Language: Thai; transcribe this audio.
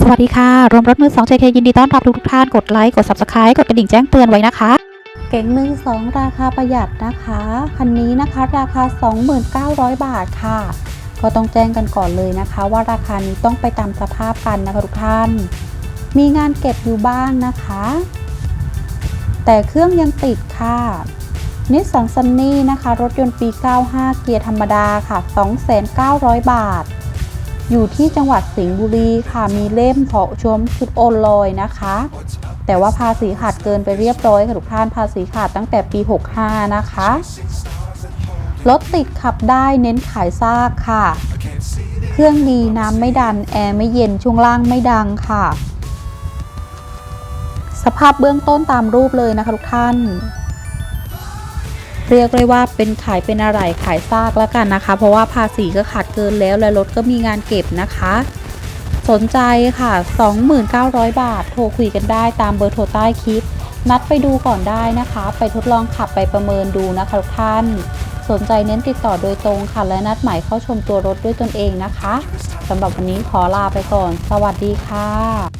สวัสดีค่ะ รวมรถมือ 2 JK ยินดีต้อนรับทุกทุกท่านกดไลค์ กด Subscribe กดกระดิ่งแจ้งเตือนไว้นะคะ เก๋งมือ 2 ราคาประหยัดนะคะ คันนี้นะคะราคา 29,000 บาทค่ะ ก็ต้องแจ้งกันก่อนเลยนะคะ ว่าราคานี้ต้องไปตามสภาพกันนะคะทุกท่าน มีงานเก็บอยู่บ้างนะคะ แต่เครื่องยังติดค่ะนิสสันซันนี่นะคะ รถยนต์ปี 95 เกียร์ธรรมดาค่ะ 2,900 บาท อยู่ที่จังหวัดสิงห์บุรีค่ะมีเล่มเพาะชมชุดโอนลอยนะคะ แต่ว่าภาษีขาดเกินไปเรียบร้อยค่ะทุกท่านภาษีขาดตั้งแต่ปี 65 นะคะรถติดขับได้เน้นขายซากค่ะ เครื่องดีน้ำไม่ดัน แอร์ไม่เย็นช่วงล่างไม่ดังค่ะ สภาพเบื้องต้นตามรูปเลยนะคะทุกท่าน เรียกเลยว่าเป็นขายเป็นอะไรขายซากแล้วกันนะคะ เพราะว่าภาษีก็ขาดเกินแล้วและรถก็มีงานเก็บนะคะ สนใจค่ะ 2,900 บาท โทรคุยกันได้ตามเบอร์โทรใต้คลิป นัดไปดูก่อนได้นะคะ ไปทดลองขับไปประเมินดูนะคะทุกท่าน สนใจเน้นติดต่อโดยตรงค่ะ และนัดหมายเข้าชมตัวรถด้วยตนเองนะคะสำหรับวันนี้ขอลาไปก่อน สวัสดีค่ะ